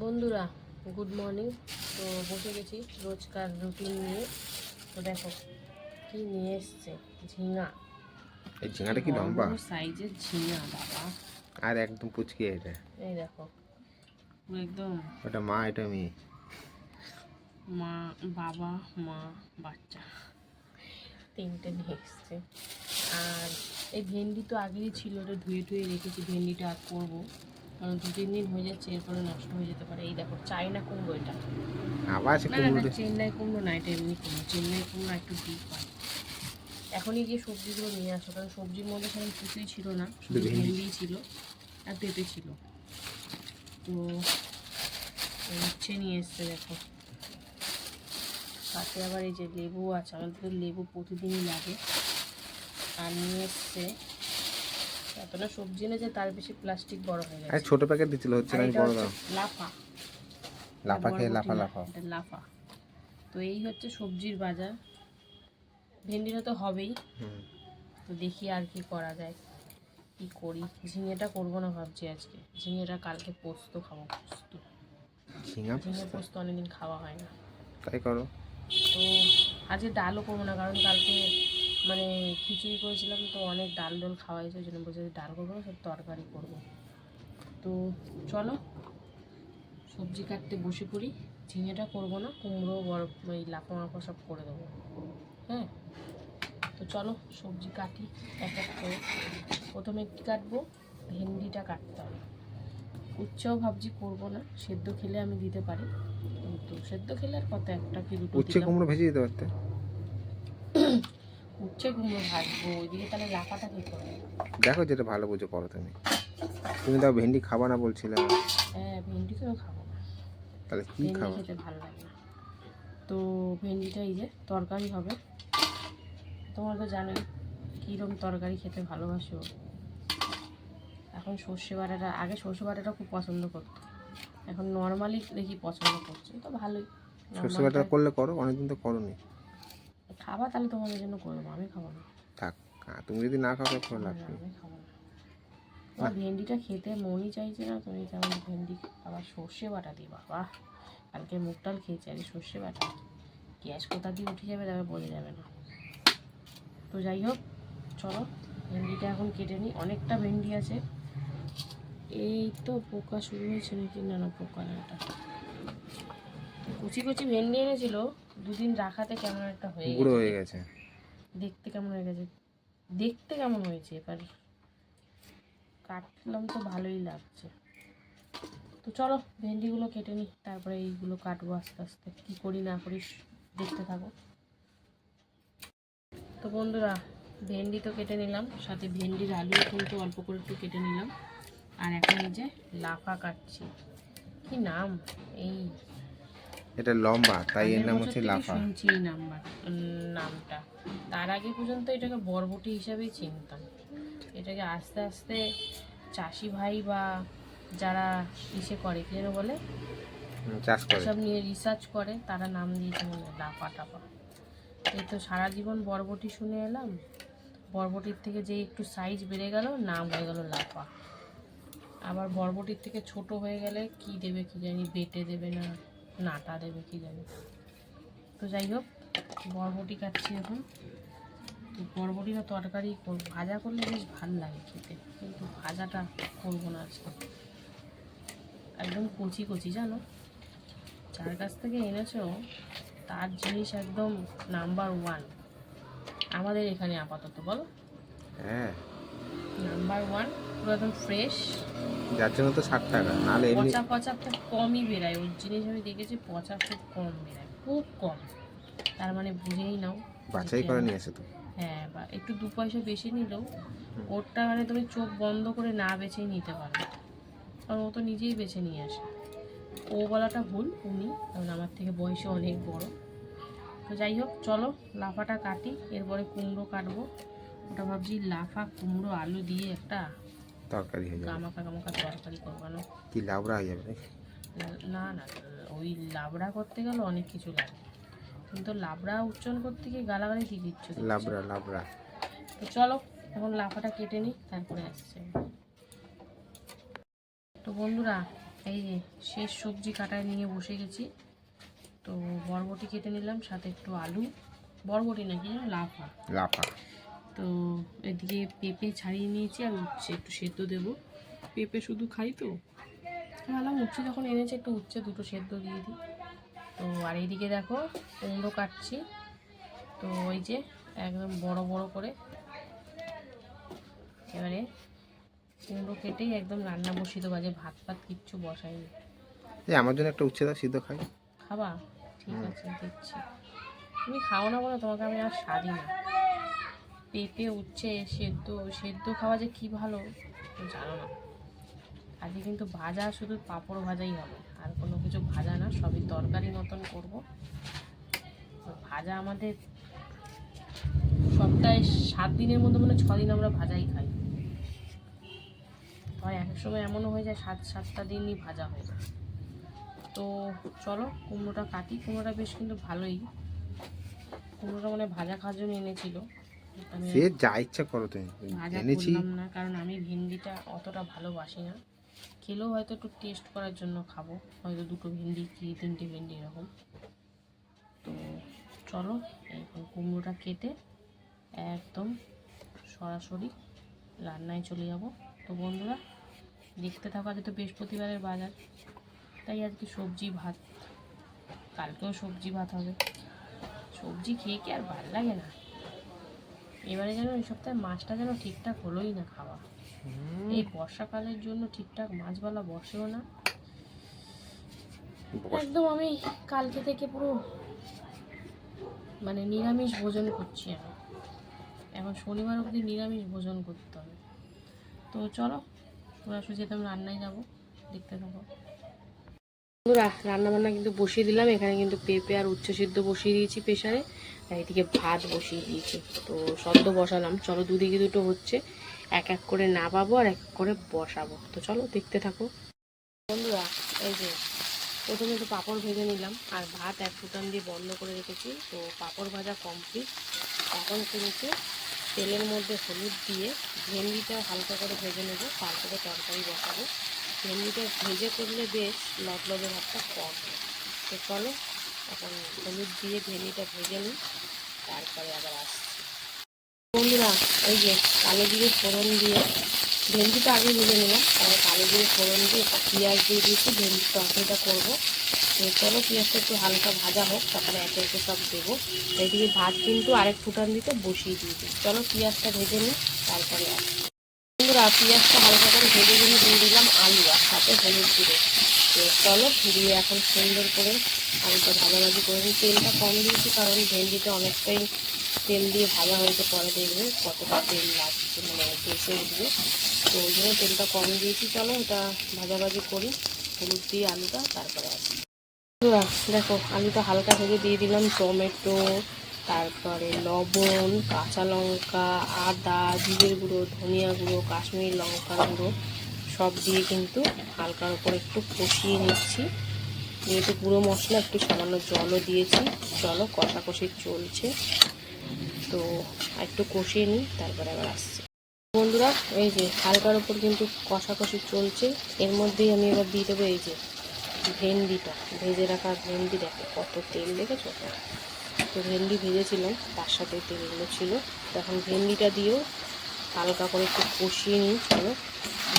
বন্ধুরা good morning তো বসে গেছি রোজকার রুটিন নিয়ে। তো দেখো কি নিয়ে এসছে? ঝিঙা। এই ঝিঙাটা কি লম্বা? সাইজের ঝিঙা বাবা। আর একদম পুচকে এটা। এই দেখো। একদম। ওটা মা এটা মেয়ে। মা বাবা মা বাচ্চা। তিনটে নিয়ে এসছে। আর এই ভেন্ডি তো আগেই ছিল ওটা ধুয়ে ধুয়ে রেখেছি ভেন্ডিটা আর করব। কারণ দু তিন দিন হয়ে যাচ্ছে এরপরে নষ্ট হয়ে যেতে পারে। এই দেখো চাইনা কুমড়ো এটা। আবার সে কুমড়ো চেন্নাই কুমড়ো না এটা এমনি কুমড়ো। চেন্নাই কুমড়ো একটু ডিপ হয়। এখনই গিয়ে সবজিগুলো নিয়ে আসো কারণ সবজির মধ্যে সেরকম কিছুই ছিল না শুধু ভেন্ডি। ছিল আর পেঁপে ছিল। তো এই নিয়ে এসছে দেখো। সাথে আবার এই যে লেবু আছে আমাদের তো লেবু প্রতিদিনই লাগে। আর নিয়ে এসছে এতটা সবজি এনেছে তার বেশি প্লাস্টিক বড় হয়ে আরে ছোট প্যাকেট দিচ্ছিল হচ্ছে না বড় দাও। লাফা। লাফা খেয়ে লাফা লাফা এটা লাফা। তো এই হচ্ছে সবজির বাজার। ভেন্ডিটা তো হবেই। হুম। তো দেখি আর কি করা যায় কি করি। ঝিঙেটা করব না ভাবছি আজকে। ঝিঙেটা কালকে পোস্ত খাব পোস্ত। ঝিঙে পোস্ত অনেকদিন খাওয়া হয় না। তাই করো। তো আজকে ডালও করব না কারণ কালকে মানে খিচুড়ি করেছিলাম তো অনেক ডাল ডাল খাওয়া হয়েছে ওই জন্য বলছে ডাল করব না সব তরকারি করব। তো চলো সবজি কাটতে বসে পড়ি ঝিঙেটা করব না কুমড়ো বড় ওই লাফা মাফা সব করে দেবো। হ্যাঁ? তো চলো সবজি কাটি এক এক করে। প্রথমে কী কাটবো? ভেন্ডিটা কাটতে হবে। উচ্ছেও ভাবছি করব না সেদ্ধ খেলে আমি দিতে পারি কিন্তু সেদ্ধ খেলে আর কত একটা কি দুটো উচ্ছে কুমড়ো ভেজে দিতে পারতে? উচ্ছে কুমড়ো ভাজবো ওইদিকে তাহলে লাফাটা কি করবে দেখো যেটা ভালো বুঝো করো তুমি। তুমি তাও ভেন্ডি খাবা না বলছিলে? হ্যাঁ ভেন্ডি তো খাব। না তাহলে কি ভেন্ডি খাব? খেতে ভালো লাগে। না তো ভেন্ডিটা এই যে তরকারি হবে। তোমার তো জানোই কীরকম তরকারি খেতে ভালোবাসো। এখন সর্ষে বাটাটা আগে সর্ষে বাটাটা খুব পছন্দ করতো। এখন নর্মালি দেখি পছন্দ করছে তো ভালোই। সর্ষে বাটা করলে করো অনেকদিন তো করো নি খাবা তাহলে তোমাদের জন্য করে দেবো আমি খাব না। থাক তুমি যদি না খাও লাভ নেই আমি খাব না। ভেন্ডিটা খেতে মনই চাইছে না তুমি যেমন ভেন্ডি আবার সর্ষে বাটা দিই বাবা কালকে মুগ ডাল খেয়েছি আরে সর্ষে বাটা। গ্যাস কোথা দিয়ে উঠে যাবে তবে বোঝা যাবে না। তো যাই হোক চলো ভেন্ডিটা এখন কেটে নিই। অনেকটা ভেন্ডি আছে। এই তো পোকা শুরু হয়েছে নাকি? না না পোকা না এটা। কুচি কুচি ভেন্ডি এনেছিল দুদিন রাখাতে কেমন একটা হয়ে গুঁড়ো গেছে। হয়ে গেছে। দেখতে কেমন হয়ে গেছে? দেখতে কেমন হয়েছে? এবার কাটলাম তো ভালোই লাগছে। তো চলো ভেন্ডিগুলো কেটে নিই তারপরে এইগুলো কাটবো আস্তে আস্তে। কী করি না করিস দেখতে থাকো। তো বন্ধুরা ভেন্ডি তো কেটে নিলাম সাথে ভেন্ডির আলু কিন্তু অল্প করে একটু কেটে নিলাম। আর এখন এই যে লাফা কাটছি। কি নাম? এই এটা লম্বা তাই এর নাম হচ্ছে লাফা। শুনছি এই নাম্বার নামটা। তার আগে পর্যন্ত এটাকে বরবটি হিসাবেই চিনতাম। এটাকে আস্তে আস্তে চাষি ভাই বা যারা ইসে করে কি যেন বলে চাষ করে। সব নিয়ে রিসার্চ করে তারা নাম দিয়েছে মনে হয় লাফা টাপা এই তো সারা জীবন বরবটি শুনে এলাম। বরবটির থেকে যে একটু সাইজ বেড়ে গেল নাম হয়ে গেল লাফা। আবার বরবটির থেকে ছোট হয়ে গেলে কি দেবে কি জানি বেটে দেবে না। নাটা দেবে কি জানি তো যাই হোক বরবটি কাটছি এখন। তো বরবটিটা তরকারি করব। ভাজা করলে বেশ ভালো লাগে খেতে কিন্তু ভাজাটা করব না আজকে। একদম কচি কচি জানো? যার কাছ থেকে এনেছো তার জিনিস একদম নাম্বার ওয়ান। আমাদের এখানে আপাতত বলো? হ্যাঁ। নাম্বার ওয়ান পুরো একদম ফ্রেশ। যার জন্য তো ষাট টাকা নাহলে এমনি পচা পচা খুব কমই বেরায় ওর জিনিস আমি দেখেছি পচা খুব কম বেরায় খুব কম। তার মানে বুঝেই নাও। বাছাই করে নিয়ে এসে তো হ্যাঁ বা একটু দু পয়সা বেশি নিলেও ওরটা মানে তুমি চোখ বন্ধ করে না বেছেই নিতে পারবে কারণ ও তো নিজেই বেছে নিয়ে আসে। ও বলাটা ভুল উনি কারণ আমার থেকে বয়সে অনেক বড়। তো যাই হোক চলো লাফাটা কাটি এরপরে কুমড়ো কাটবো। ওটা ভাবছি লাফা কুমড়ো আলু দিয়ে একটা তরকারি হয়ে যাবে। গামাকা গামাকা তরকারি করব না? কি লাবড়া হয়ে যাবে? না না ওই লাবড়া করতে গেলে অনেক কিছু লাগে। কিন্তু লাবড়া উচ্চারণ করতে গিয়ে গালাগালি দিয়ে দিচ্ছ লাবড়া লাবড়া। তো চলো এখন লাফাটা কেটে নিই তারপরে আসছে তো বন্ধুরা এই যে শেষ সবজি কাটায় নিয়ে বসে গেছি। তো বরবটি কেটে নিলাম সাথে একটু আলু। বরবটি নাকি? লাফা। লাফা। তো এদিকে পেঁপে ছাড়িয়ে নিয়েছি আর উচ্ছে একটু সেদ্ধ দেবো। পেঁপে শুধু খাই তো। ভাবলাম উচ্ছে যখন এনেছে একটু উচ্ছে দুটো সেদ্ধ দিয়ে দিই। তো আর এইদিকে দেখো কুমড়ো কাটছি। তো ওই যে একদম বড় বড় করে এবারে কুমড়ো কেটেই একদম রান্না বসিয়ে দেবো। যে ভাত ফাত কিচ্ছু বসাইনি। এই আমার জন্য একটা উচ্ছেদা সিদ্ধ খাই। খাবা? ঠিক আছে দিচ্ছি। তুমি খাও না বলো তোমাকে আমি আর স্বাদই না। পেঁপে উঠছে সেদ্ধ সেদ্ধ খাওয়া যে কি ভালো জানো না। আজকে কিন্তু ভাজা শুধু পাঁপড় ভাজাই হবে, আর কোনো কিছু ভাজা না, সবই তরকারি মতন করব। ভাজা আমাদের সপ্তাহে সাত দিনের মধ্যে মানে ছ দিন আমরা ভাজাই খাই। হয় এক সময় এমনও হয়ে যায় সাত, সাতটা দিনই ভাজা হয়ে যায়। তো চলো, কুমড়োটা কাটি, কুমড়োটা বেশ কিন্তু ভালোই। কুমড়োটা মানে ভাজা খাওয়ার জন্য এনেছিল। সে যা ইচ্ছা করো তুমি। এনেছি। না কারণ আমি ভেন্ডিটা অতটা ভালোবাসি না। খেলেও হয়তো একটু টেস্ট করার জন্য খাব। হয়তো দুটো ভেন্ডি কি তিনটে ভেন্ডি এরকম। তো চলো এখন কুমড়োটা কেটে একদম সরাসরি রান্নায় চলে যাব। তো বন্ধুরা দেখতে থাকো আজকে তো বৃহস্পতিবারের বাজার। তাই আজকে সবজি ভাত। কালকেও সবজি ভাত হবে। সবজি খেয়ে কি আর ভালো লাগে না? এবারে যেন এই সপ্তাহে মাছটা যেন ঠিকঠাক হলোই না খাওয়া। এই বর্ষাকালের জন্য ঠিকঠাক মাছবালা বসেও না। একদম আমি কালকে থেকে পুরো মানে নিরামিষ ভোজন করছি আমি। এখন শনিবার অবধি নিরামিষ ভোজন করতে হবে। তো চলো সোজাসুজি আমি রান্নায় যাব দেখতে থাকো। বন্ধুরা রান্না বান্না কিন্তু বসিয়ে দিলাম। এখানে কিন্তু পেঁপে আর উচ্চ সিদ্ধ বসিয়ে দিয়েছি প্রেশারে আর এদিকে ভাত বসিয়ে দিয়েছি। তো সদ্য বসালাম। চলো দুদিকে দুটো হচ্ছে। এক এক করে নাবাবো আর এক এক করে বসাবো। তো চলো দেখতে থাকো। বন্ধুরা, এই যে প্রথমে তো পাঁপড় ভেজে নিলাম। আর ভাত এক ফুটান দিয়ে বন্ধ করে রেখেছি। তো পাঁপড় ভাজা কমপ্লিট এখন কিন্তু তেলের মধ্যে হলুদ দিয়ে ভেন্ডিটা হালকা করে ভেজে নেব। তারপরে তরকারি বসাবো। ভেন্ডিটা ভেজে করলে বেশ লবলবে ভাতটা কম তো চলো, এখন হলুদ দিয়ে ভেন্ডিটা ভেজে নিই, তারপরে আবার আসছি। বন্ধুরা, এই যে কালো দিয়ে ফোড়ন দিয়ে, ভেন্ডিটা আগে ভেজে নিলাম, তারপরে কালো দিয়ে ফোড়ন দিয়ে পেঁয়াজ দিয়ে দিয়েছি, ভেন্ডির তরকারিটা করব। তো চলো, পেঁয়াজটা একটু হালকা ভাজা হোক, তারপরে একে একে সব দেবো। এদিকে ভাত কিন্তু আরেক ফুটান দিতে বসিয়ে দিয়েছি। চলো, পেঁয়াজটা ভেজে নিই, তারপরে আসছি। বন্ধুরা পেঁয়াজটা হালকা করে ভেজে ভেজে দিয়ে দিলাম আলু আর সাথে হলুদ গুঁড়ো। তো চলো দিয়ে এখন সুন্দর করে আলুটা ভাজাভাজি করে দিই তেলটা কম দিয়েছি কারণ ভেন্ডিতে অনেকটাই তেল দিয়ে ভাজা হয়েছে, পরে দেখবে কতটা তেল লাগছে মানে ভেসে উঠবে। তো ওই জন্য তেলটা কম দিয়েছি। চলো এটা ভাজাভাজি করি, হলুদ দিয়ে আলুটা, তারপরে আসি। দেখো, আলুটা হালকা ভেজে দিয়ে দিলাম, টমেটো তারপরে লবণ, কাঁচা লঙ্কা, আদা, জিরের গুঁড়ো, ধনিয়া গুঁড়ো, কাশ্মীরি লঙ্কা গুঁড়ো সব দিয়ে কিন্তু হালকার উপর একটু কষিয়ে নিচ্ছি। যেহেতু গুঁড়ো মশলা একটু সামান্য জলও দিয়েছি, জলও কষাকষি চলছে। তো একটু কষিয়ে নিই, তারপরে আবার আসছি। বন্ধুরা, এই যে হালকার উপর কিন্তু কষাকষি চলছে, এর মধ্যেই আমি এবার দিয়ে দেবো এই যে ভেন্ডিটা, ভেজে রাখা ভেন্ডি দেখো কত তেল দেখেছ? তো ভেন্ডি ভেজেছিলাম, তার সাথে তেলগুলো ছিল। তখন ভেন্ডিটা দিয়েও হালকা করে একটু কষিয়ে নিই। চলো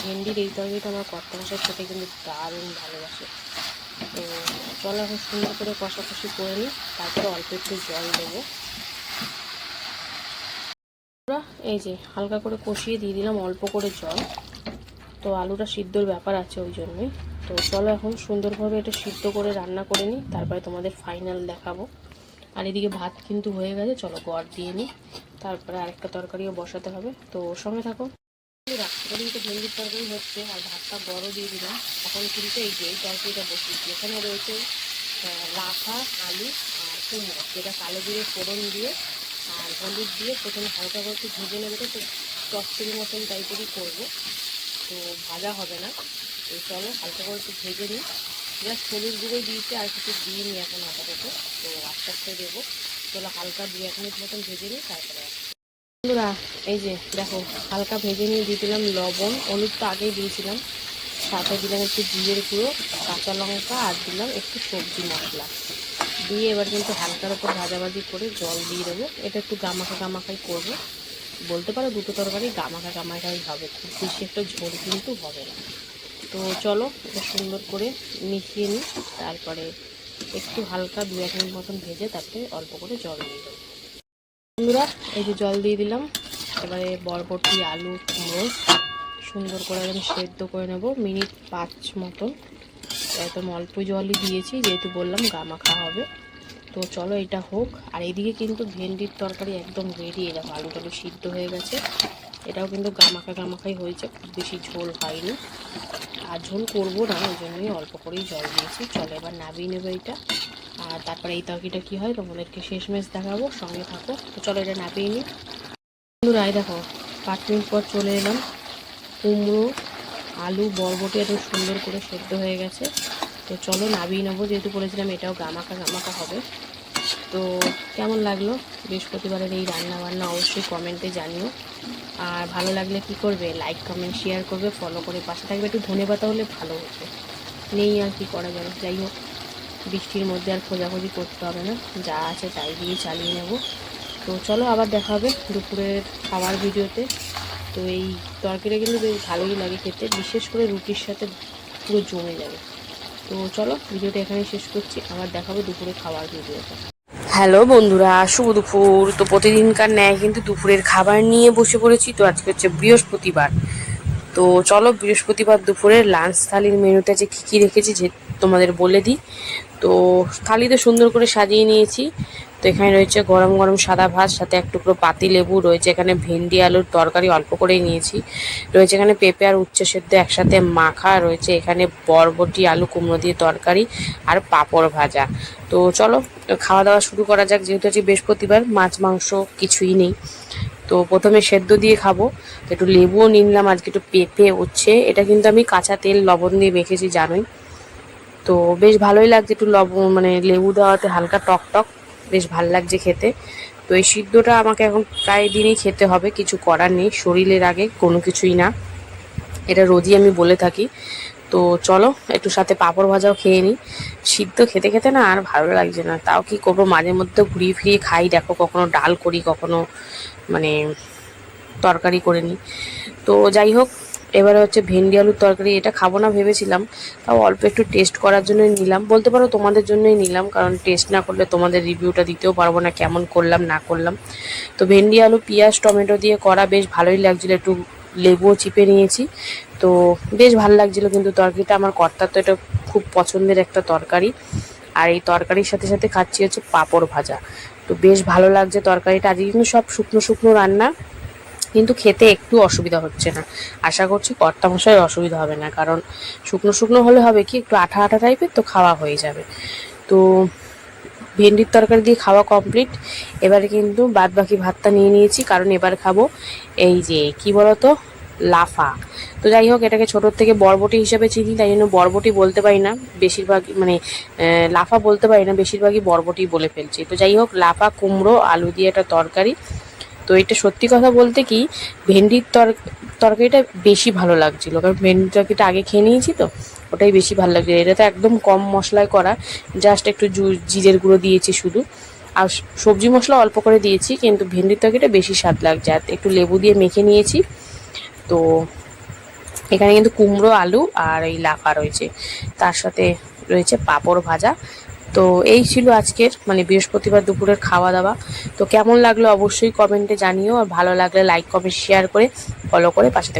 ভেন্ডির এই তরকারিটা আমার কর্তা মশাই খেতে কিন্তু দারুণ ভালোবাসে। তো চলো এখন সুন্দর করে কষাকষি করে নিই, তারপরে অল্প একটু জল দেবো। এই যে হালকা করে কষিয়ে দিয়ে দিলাম অল্প করে জল। তো আলুটা সিদ্ধর ব্যাপার আছে ওই জন্যই। তো চলো এখন সুন্দরভাবে এটা সিদ্ধ করে রান্না করে নিই, তারপরে তোমাদের ফাইনাল দেখাবো। আর এদিকে ভাত কিন্তু হয়ে গেছে, চলো গড় দিয়ে নিই। তারপরে আরেকটা তরকারিও বসাতে হবে। তো সঙ্গে থাকো। রাত্রে তো ভেন্ডির তরকারি হচ্ছে, আর ভাতটা বড় দিয়ে দিলাম। এখন কিন্তু এই যে এই তরকারিটা বসিয়েছি। এখানে রয়েছে লাফা, আলু আর কুমড়ো, যেটা কালো জিরে ফোড়ন দিয়ে আর হলুদ দিয়ে প্রথমে হালকা করে একটু ভেজে নেবে। তো চচ্চড়ি মতন টাইপেরই করব। তো ভাজা হবে না। তো চলো হালকা করে একটু ভেজে নিই। জাস্ট হলুদ গুঁড়োই দিয়েছি, আর কিছু দিইনি এখন আপাতত। তো আস্তে আস্তে দেবো। চলো হালকা দু এক মিনিট মতন ভেজে নিই, তারপরে। বন্ধুরা, এই যে দেখো, হালকা ভেজে নিয়ে দিয়ে দিলাম লবণ, হলুদ তো আগেই দিয়েছিলাম। সাথে দিলাম একটু জিরের গুঁড়ো, কাঁচা লঙ্কা, আর দিলাম একটু সবজি মশলা। দিয়ে এবার কিন্তু হালকার ওপর ভাজাভাজি করে জল দিয়ে দেবো। এটা একটু গামাখা গামাখাই করব। বলতে পারো দুটো তরকারি গামাখা গামাখাই হবে, খুব বেশি একটা ঝোল কিন্তু হবে না। তো চলো এটা সুন্দর করে মিশিয়ে নিই, তারপরে একটু হালকা দু এক মিনিট মতন ভেজে তারপরে অল্প করে জল দিয়ে দেবো। বন্ধুরা, এই যে জল দিয়ে দিলাম, এবারে বরবটি, আলু কুমড়ো সুন্দর করে আমি সেদ্ধ করে নেব, মিনিট পাঁচ মতন। একদম অল্প জলই দিয়েছি, যেহেতু বললাম গামাখা হবে। তো চলো এটা হোক। আর এদিকে কিন্তু ভেন্ডির তরকারি একদম রেডি এরকম আলু টালু সিদ্ধ হয়ে গেছে। এটাও কিন্তু গামাখা গামাখাই হয়েছে, খুব বেশি ঝোল হয়নি। আর ঝোল করব না, ওই জন্যই অল্প করেই জল দিয়েছি। চলো, এবার নাবিয়ে নেব এটা। আর তারপরে এই তরকারিটা কী হয় তোমাদেরকে শেষমেশ দেখাবো, সঙ্গে থাকো। তো চলো এটা নাবিয়ে নিই। বন্ধুরা, এই দেখো, পাঁচ মিনিট পর চলে এলাম। কুমড়ো, আলু, বরবটি এত সুন্দর করে সেদ্ধ হয়ে গেছে। তো চলো নাবিয়ে নেব, যেহেতু বলেছিলাম এটাও গামাকা গামাকা হবে। তো কেমন লাগল? বৃহস্পতিবারের এই রান্না বান্না অবশ্যই কমেন্টে জানিও। আর ভালো লাগলে কি করবে? লাইক কমেন্ট শেয়ার করবে ফলো করে পাশে থাকবে। একটু ধনে পাতা হলে ভালো হতো নেই আর কি করা যাবে? যাই হোক বৃষ্টির মধ্যে আর খোঁজাখুঁজি করতে হবে না। যা আছে তাই দিয়ে চালিয়ে নেব। তো চলো আবার দেখা হবে দুপুরের খাবার ভিডিওতে। তো এই তরকারিটা কিন্তু বেশ ভালোই লাগে খেতে। বিশেষ করে রুটির সাথে পুরো জমে যাবে। তো চলো, ভিডিওটা এখানে শেষ করছি। আবার দেখাবো দুপুরে খাবার ভিডিওতে। হ্যালো বন্ধুরা, শুভ দুপুর। তো প্রতিদিনকার ন্যায় কিন্তু দুপুরের খাবার নিয়ে বসে পড়েছি। তো আজকে হচ্ছে বৃহস্পতিবার। তো চলো বৃহস্পতিবার দুপুরের লাঞ্চ থালির মেনুতে যে কী কী রেখেছি তোমাদের বলে দিই। তো থালিতে সুন্দর করে সাজিয়ে নিয়েছি। তো এখানে রয়েছে গরম গরম সাদা ভাত, সাথে এক টুকরো পাতি লেবু, রয়েছে এখানে ভেন্ডি, আলুর তরকারি অল্প করেই নিয়েছি। রয়েছে এখানে পেঁপে আর উচ্ছে সেদ্ধ একসাথে মাখা, রয়েছে এখানে বরবটি, আলু কুমড়ো দিয়ে তরকারি আর পাঁপড় ভাজা। তো চলো, খাওয়া দাওয়া শুরু করা যাক, যেহেতু আজকে বৃহস্পতিবার, মাছ, মাংস কিছুই নেই। তো প্রথমে সেদ্ধ দিয়ে খাব। একটু লেবুও নিলাম আজকে একটু পেঁপে, উচ্ছে, এটা কিন্তু আমি কাঁচা তেল, লবণ দিয়ে মেখেছি, জানোই। তো বেশ ভালোই লাগছে একটু লবণ মানে লেবু দেওয়াতে হালকা টক টক, বেশ ভালো লাগছে খেতে। তো এই সিদ্ধটা আমাকে এখন প্রায় দিনই খেতে হবে, কিছু করার নেই, শরীরের আগে কোনো কিছুই না। এটা রোজই আমি বলে থাকি। তো চলো, একটু সাথে পাঁপড় ভাজাও খেয়ে নিই। সিদ্ধ খেতে খেতে না আর ভালো লাগছে না, তাও কি করব, মাঝে মধ্যে ঘুরিয়ে ফিরিয়ে খাই, দেখো কখনো ডাল করি, কখনো মানে তরকারি করে নিই। তো যাই হোক এবারে হচ্ছে ভেন্ডি আলুর তরকারি এটা খাব না ভেবেছিলাম, তাও অল্প একটু টেস্ট করার জন্যই নিলাম। বলতে পারো তোমাদের জন্যই নিলাম, কারণ টেস্ট না করলে তোমাদের রিভিউটা দিতেও পারব না, কেমন করলাম, না করলাম। তো ভেন্ডি আলু, পেঁয়াজ, টমেটো দিয়ে করা বেশ ভালোই লাগছিল, একটু লেবুও চিপে নিয়েছি। তো বেশ ভালো লাগছিল, কিন্তু তরকারিটা আমার কর্তার তো এটা খুব পছন্দের একটা তরকারি। আর এই তরকারির সাথে সাথে খাচ্ছি হচ্ছে পাঁপড় ভাজা। তো বেশ ভালো লাগছে তরকারিটা, আজকে কিন্তু সব শুকনো শুকনো রান্না। কিন্তু খেতে একটু অসুবিধা হচ্ছে না। আশা করছি কর্তা মশাই অসুবিধা হবে না, কারণ শুকনো শুকনো হলে হবে কি, একটু আঠা আঠা টাইপের তো খাওয়া হয়ে যাবে। তো ভেন্ডির তরকারি দিয়ে খাওয়া কমপ্লিট এবারে কিন্তু বাদ বাকি ভাতটা নিয়ে নিয়েছি, কারণ এবার খাব এই যে, কি বলতো, লাফা। তো যাই হোক, এটাকে ছোটোর থেকে বরবটি হিসেবে চিনি, তাই জন্য বরবটি বলতে পারি না, বেশিরভাগ মানে লাফা বলতে পারি না, বেশিরভাগই বরবটি বলে ফেলছি। তো যাই হোক, লাফা, কুমড়ো, আলু দিয়ে একটা তরকারি। তো এটা সত্যি কথা বলতে কি, ভেন্ডির তর, তরকারিটা বেশি ভালো লাগছিল। কারণ ভেন্ডির তরকারিটা আগে খেয়ে নিয়েছি তো, ওটাই বেশি ভালো লাগছিল। এটা তো একদম কম মশলায় করা জাস্ট একটু জিরের গুঁড়ো দিয়েছি শুধু। আর সবজি মশলা অল্প করে দিয়েছি, কিন্তু ভেন্ডির তরকারিটা বেশি স্বাদ লাগছে। আর একটু লেবু দিয়ে মেখে নিয়েছি। তো এখানে কিন্তু কুমড়ো, আলু আর এই লাফা রয়েছে। তার সাথে রয়েছে পাঁপড় ভাজা। তো এই ছিল আজকের মানে বৃহস্পতিবার দুপুরের খাওয়া দাওয়া তো কেমন লাগল অবশ্যই কমেন্টে জানিও, আর ভালো লাগলে লাইক কমেন্ট শেয়ার করে ফলো করে পাশে থেকো।